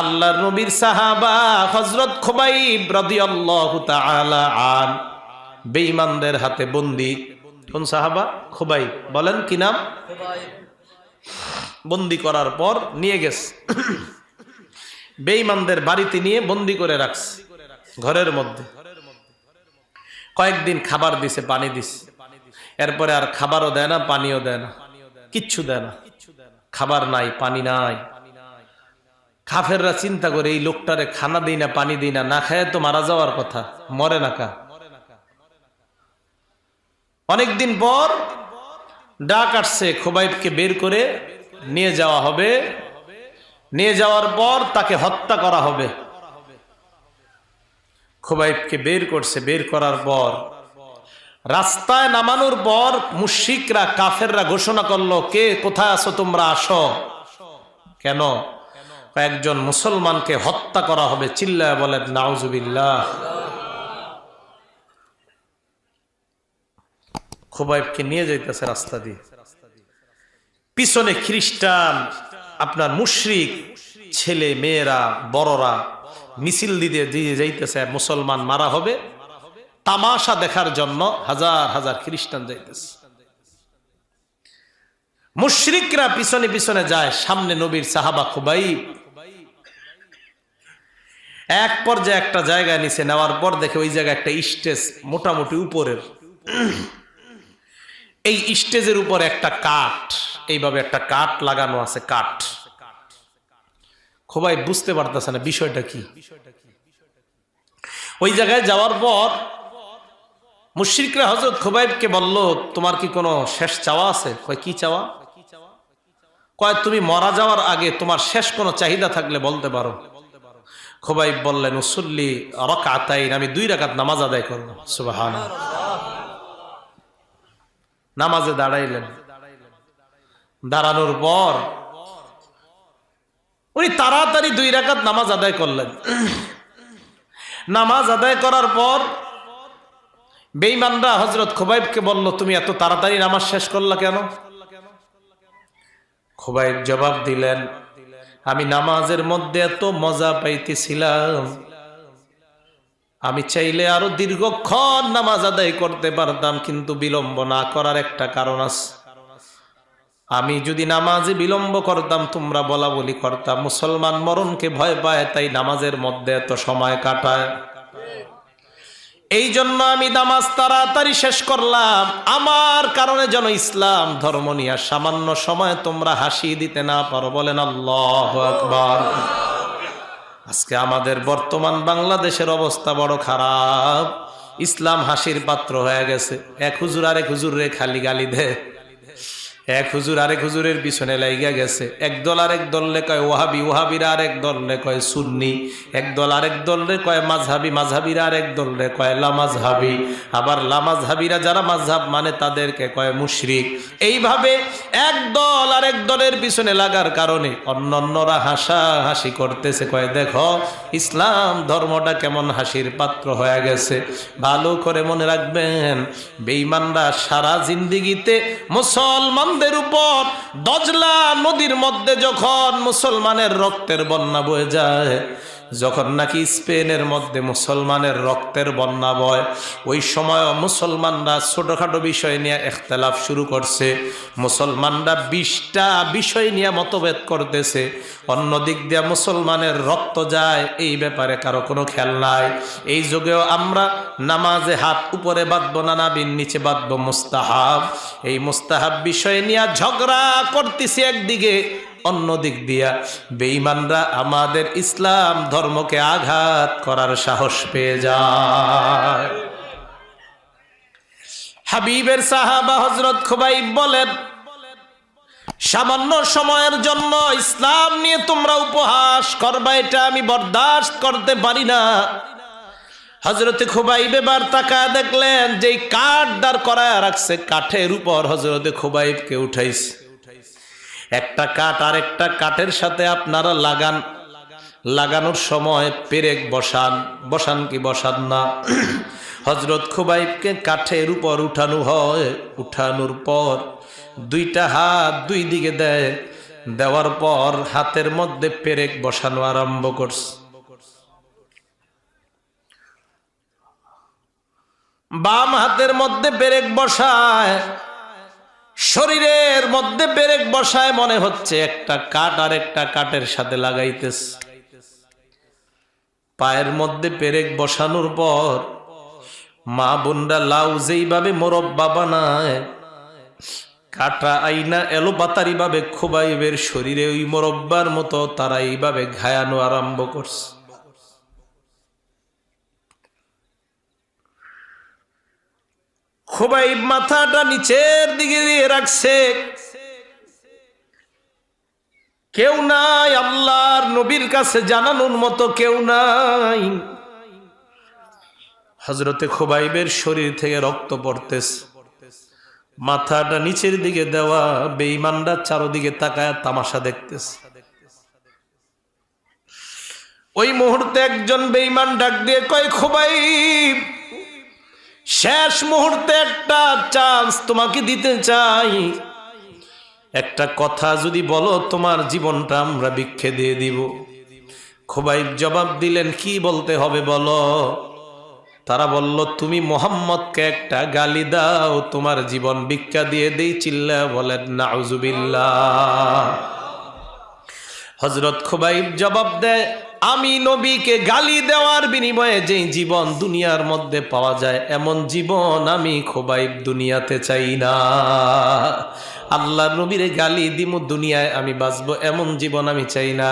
আল্লাহ নবীর সাহাবা হজরত খোবাইব রাদিয়াল্লাহু তাআলা আন, বেঈমানদের হাতে বন্দি। কোন সাহাবা? খোবাই বলেন কি নাম? বন্দি করার পর নিয়ে গেছে। বেঈমানদের বাড়িতে নিয়ে বন্দি করে রাখছে, ঘরের মধ্যে। কয়েকদিন খাবার দিছে, পানি দিছে। এরপরে আর খাবারও দেয় না, পানিও দেয় না, কিচ্ছু দেয় না। খাবার নাই, পানি নাই। কাফেররা চিন্তা করে, এই লোকটারে খানা দিই না, পানি দিই না না খায় তো মারা যাওয়ার কথা। মরে না কা? অনেকদিন পর ডাক আসছে খোবাইবকে বের করে, নিয়ে যাওয়া হবে। নিয়ে যাওয়ার পর তাকে হত্যা করা হবে। খোবাইবকে বের করছে, বের করার পর রাস্তায় নামানোর পর মুশিকরা কাফেররা ঘোষণা করল, কে? কোথায় আছো? তোমরা আসো। কেন? কয়েকজন মুসলমানকে হত্যা করা হবে, চিল্লায় বলেন, নাউজুবিল্লাহ। খোবাইবকে নিয়ে যাইতেছে রাস্তা দিয়ে। পিছনে খ্রিস্টান, আপনার মুশরিক, ছেলে, মেয়েরা, বড়রা, মিছিল দিতে দিয়ে যাইতেছে, মুসলমান মারা হবে। তামাশা দেখার জন্য হাজার হাজার খ্রিস্টান যাইতেছে। মুশরিকরা পিছনে পিছনে যায়, সামনে নবীর সাহাবা খুবাই এক পর্যায়ে একটা জায়গায় নিচে নেওয়ার পর দেখে ওই জায়গায় একটা স্টেজ মোটামুটি উপরের। এই স্টেজের উপর একটা কাঠ, এইভাবে একটা কাঠ লাগানো আছে, কাঠ। খুবাই বুঝতে পারতেছে না, বিষয়টা কি? ওই জায়গায় যাওয়ার পর মুশ্রিকরা হজরত খুবাইবকে বলল, তোমার কি কোনো শেষ চাওয়া আছে? কয়, কি চাওয়া? কয়, তুমি মারা যাওয়ার আগে তোমার শেষ কোনো চাহিদা থাকলে বলতে পারো। খুবাইব বললেন, উসুল্লি রকাতাইন, আমি দুই রাকাত নামাজ আদায় করব সুবাহান নামাজে দাঁড়াইলেন। দাঁড়ানোর পর উনি তাড়াতাড়ি দুই রাকাত নামাজ আদায় করলেন। নামাজ আদায় করার পর বেইমানরা হজরত খোবাইবকে বলল, তুমি এত তাড়াতাড়ি নামাজ শেষ করলা কেন? খোবাইব জবাব দিলেন আমি নামাজের মধ্যে এত মজা পাইতেছিলাম। আমি চাইলে আরও দীর্ঘক্ষণ নামাজ আদায় করতে পারতাম, কিন্তু বিলম্ব না করার একটা কারণ আছে। আমি যদি নামাজে বিলম্ব করতাম, তোমরা বলা বলি করতাম, মুসলমান মরণকে ভয় পায়, তাই নামাজের মধ্যে এত সময় কাটায়। এই জন্য আমি দামাজ তাড়াতাড়ি শেষ করলাম। আমার কারণে যেন ইসলাম ধর্ম নিয়ে সামান্য সময় তোমরা হাসি দিতে না পারো। বলেন আল্লাহ আকবার। আজকে আমাদের বর্তমান বাংলাদেশের অবস্থা বড় খারাপ। ইসলাম হাসির পাত্র হয়ে গেছে। এক হুজুর আরেক হুজুর রে খালি গালি দেয় এক হুজুর আরেক হুজুরের পিছনে লাইগা গেছে। এক দল আরেক দললে কয় ওহাবি ওহাবিরা আরেক দললে কয় সুন্নি। এক দল আরেক দললে কয় মাঝহাবি, মাঝহাবিরা আরেক দললে কয় লামাজহাবি আবার লামাজহাবিরা যারা মাঝহাব মানে তাদেরকে কয় মুশরিক। এইভাবে এক দল আরেক দলের পিছনে লাগার কারণে অন্য অন্যরা হাসা হাসি করতেছে, কয় দেখো ইসলাম ধর্মটা কেমন হাসির পাত্র হয়ে গেছে। ভালো করে মনে রাখবেন, বেঈমানরা সারা জিন্দিগিতে মুসলমান মুসলমানদের উপর দজলা নদীর মধ্যে যখন মুসলমানের রক্তের বন্যা বয়ে যায় যখন নাকি স্পেনের মধ্যে মুসলমানের রক্তের বন্যা বয়, ওই সময় মুসলমানরা ছোটখাটো বিষয় নিয়ে এখতলাফ শুরু করছে। মুসলমানরা বিশটা বিষয় নিয়ে মতভেদ করতেছে। অন্য দিক দিয়ে মুসলমানের রক্ত যায়, এই ব্যাপারে কারও কোনো খেয়াল নাই। এই যুগেও আমরা নামাজে হাত উপরে বাঁধবো না নাবিন নিচে বাঁধবো মুস্তাহাব। এই মুস্তাহাব বিষয় নিয়ে ঝগড়া করতেছি একদিকে অন্য দিক দিয়া বেঈমানরা আমাদের ইসলাম ধর্মকে আঘাত করার সাহস পেয়ে যায়। হাবিবের সাহাবা হজরত খুবাইব বলেন, সামান্য সময়ের জন্য ইসলাম নিয়ে তোমরা উপহাস করবা, এটা আমি বরদাস্ত করতে পারি না। হজরতে খুবাইব এবার তাকা দেখলেন যে কাঠ দাঁড় করায় রাখছে, কাঠের উপর হজরতে খুবাইবকে উঠাইছে। একটা কাঠ আর একটা কাঠের সাথে আপনারা লাগান। লাগানোর সময় পেরেক বসান। বসান কি বসান না? হজরত খুবাইবকে কাঠের উপর উঠানো হয়। উঠানোর পর দুইটা হাত দুই দিকে দেয়। দেওয়ার পর হাতের মধ্যে পেরেক বসানো আরম্ভ করছে। বাম হাতের মধ্যে পেরেক বসায়। শরীরের মধ্যে পেরেক বসায় মনে হচ্ছে একটা কাঠ আর একটা কাঠের সাথে লাগাইতেছে। পায়ের মধ্যে পেরেক বসানোর পর মা বোনরা লাউ যেইভাবে মোরব্বা বানায়, কাটা আইনা এলোপাতারি ভাবে খোবাইবের শরীরে ওই মোরব্বার মতো তারা এইভাবে ঘায়ানো আরম্ভ করছে। খোবাইব মাথাটা নিচের দিকে দিয়ে রাখছে। কেউ নাই আল্লাহর নবীর কাছে জানানোর মতো কেউ নাই। হজরতে খোবাইবের শরীর থেকে রক্ত পড়তেছে। মাথাটা নিচের দিকে দেওয়া বেইমানরা চারোদিকে তাকায় তামাশা দেখতেছে। ওই মুহূর্তে একজন বেইমান ডাক দিয়ে কয় খোবাই শেষ মুহূর্তে একটা চান্স তোমাকে দিতে চাই। একটা কথা যদি বলো, তোমার জীবনটা আমরা ভিক্ষে দিয়ে দিব। খোবাইব জবাব দিলেন, কি বলতে হবে বলো? তারা বলল, তুমি মোহাম্মদকে একটা গালি দাও, তোমার জীবন ভিক্ষা দিয়ে দেই চিল্লা বলেন, নাউজুবিল্লাহ। হজরত খোবাইব জবাব দেয় আমি নবীকে গালি দেওয়ার বিনিময়ে যে জীবন দুনিয়ার মধ্যে পাওয়া যায়, এমন জীবন আমি খোবাইব দুনিয়াতে চাই না। আল্লাহ নবীরে গালি দিমু, দুনিয়ায় আমি বাঁচবো, এমন জীবন আমি চাই না।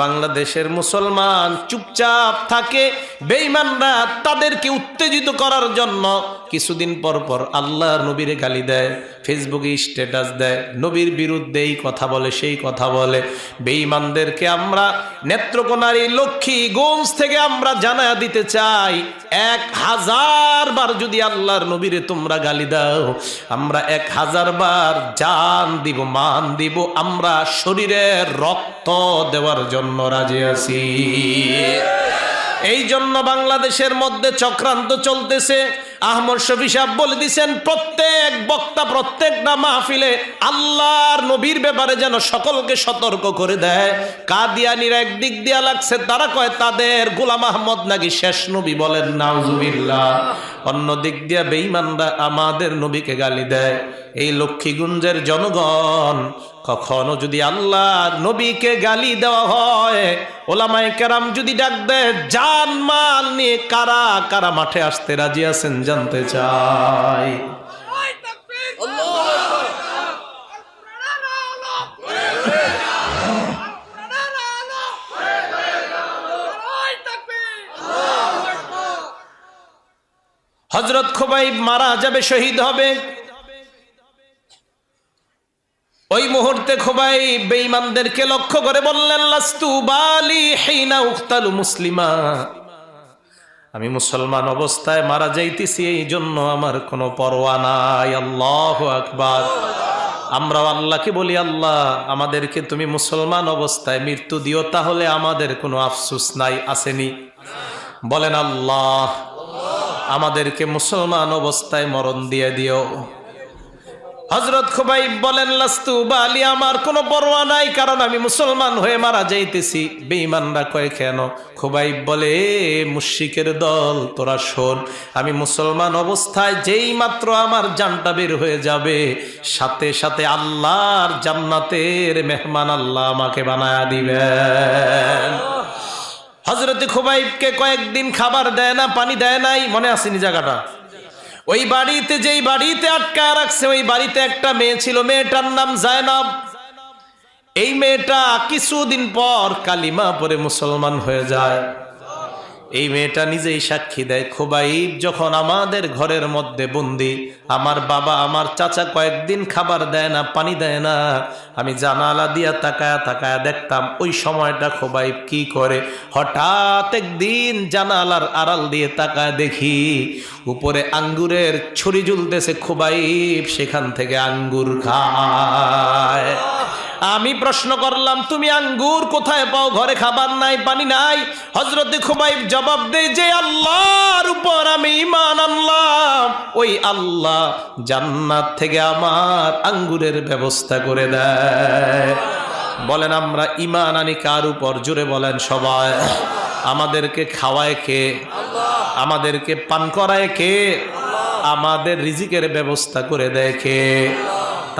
বাংলাদেশের মুসলমান চুপচাপ থাকে, বেঈমানরা তাদেরকে উত্তেজিত করার জন্য কিছুদিন পর পর আল্লাহ নবীরে গালি দেয়, ফেসবুকে স্ট্যাটাস দেয়, নবীর বিরুদ্ধে এই কথা বলে, সেই কথা বলে। বেঈমানদেরকে আমরা নেত্রকোনার এই লক্ষ্মীগঞ্জ থেকে আমরা জানা দিতে চাই, এক হাজার বার যদি আল্লাহর নবীরে তোমরা গালি দাও, আমরা এক হাজার বার জান দিব, মান দিব। আমরা শরীরের রক্ত দেওয়ার জন্য রাজি আছি। এই জন্য বাংলাদেশের মধ্যে চক্রান্ত চলতেছে। আহমদ শফি সাহেব বলে দিছেন, প্রত্যেক বক্তা প্রত্যেকটা মাহফিলে আল্লাহর নবীর ব্যাপারে যেন সকলকে সতর্ক করে দেয়। কাদিয়ানির একদিক দিয়া লাগছে, তারা কয়, তাদের গোলাম আহমদ নাকি শেষ নবী বলেন, নাউজুবিল্লাহ। অন্য দিক দিয়া বেঈমানরা আমাদের নবীকে গালি দেয়। এই লক্ষ্মীগুঞ্জের জনগণ কখনো যদি আল্লাহ নবীকে গালি দেওয়া হয়, ওলামায় কেরাম যদি ডাক দেয়, জান মাল নিয়ে কারা কারা মাঠে আসতে রাজি আছেন জানতে চাই। হজরত খোবাইব মারা যাবে, শহীদ হবে। মুহূর্তে খোবাই বেঈমানদেরকে লক্ষ্য করে বললেন, লাস্তু বালি হেইনা উখতালু মুসলিমা। আমি মুসলমান অবস্থায় মারা যাইতেছি এই জন্য আমার কোনো পরোয়া নাই। আল্লাহ আকবার। আমরা আল্লাহকে বলি, আল্লাহ, আমাদেরকে তুমি মুসলমান অবস্থায় মৃত্যু দিও, তাহলে আমাদের কোনো আফসুস নাই, আসেনি। বলেন, আল্লাহ, আমাদেরকে মুসলমান অবস্থায় মরণ দিয়ে দিও। হজরত খুবাইব বলেন, লাস্তু বালি আমার কোনো পরোয়া নাই, কারণ আমি মুসলমান হয়ে মারা যাইতেছি। বেঈমানরা কয়, কেন? খুবাইব বলে মুশিকের দল, তোরা শোন, আমি মুসলমান অবস্থায় যেই মাত্র আমার জানটা বের হয়ে যাবে, সাথে সাথে আল্লাহর জান্নাতের মেহমান আল্লাহ আমাকে বানায়া দিবেন। হজরতে খুবাইবকে কয়েকদিন খাবার দেয় না, পানি দেয় নাই, মনে আসেনি জায়গাটা? ওই বাড়িতে যেই বাড়িতে আটকা রাখছে, ওই বাড়িতে একটা মেয়ে ছিল। মেয়েটার নাম জায়নাব। এই মেয়েটা কিছুদিন পর কালিমা পরে মুসলমান হয়ে যায়। এই মেয়েটা নিজেই সাক্ষী দেয় খোবাইব, যখন আমাদের ঘরের মধ্যে বন্দি। আমার বাবা আমার চাচা কয়েকদিন খাবার দেয় না, পানি দেয় না। আমি জানালা দিয়া তাকায়া তাকায়া দেখতাম ওই সময়টা খোবাইব কি করে। হঠাৎ একদিন জানালার আড়াল দিয়ে তাকায় দেখি, উপরে আঙ্গুরের ছুরি ঝুলতেছে খোবাইব, সেখান থেকে আঙ্গুর খায়। আমি প্রশ্ন করলাম, তুমি আঙ্গুর কোথায় পাও? ঘরে খাবার নাই, পানি নাই? হজরতে খুবাইব জবাব দেয়, যে আল্লাহর উপর আমি ইমান আনলাম, ওই আল্লাহ জান্নাত থেকে আমার আঙ্গুরের ব্যবস্থা করে দেয়। বলেন, আমরা ইমান আনি কার উপর? জুড়ে বলেন সবাই, আমাদেরকে খাওয়ায় কে? আমাদেরকে পান করায় কে? আমাদের রিজিকের ব্যবস্থা করে দেয় কে?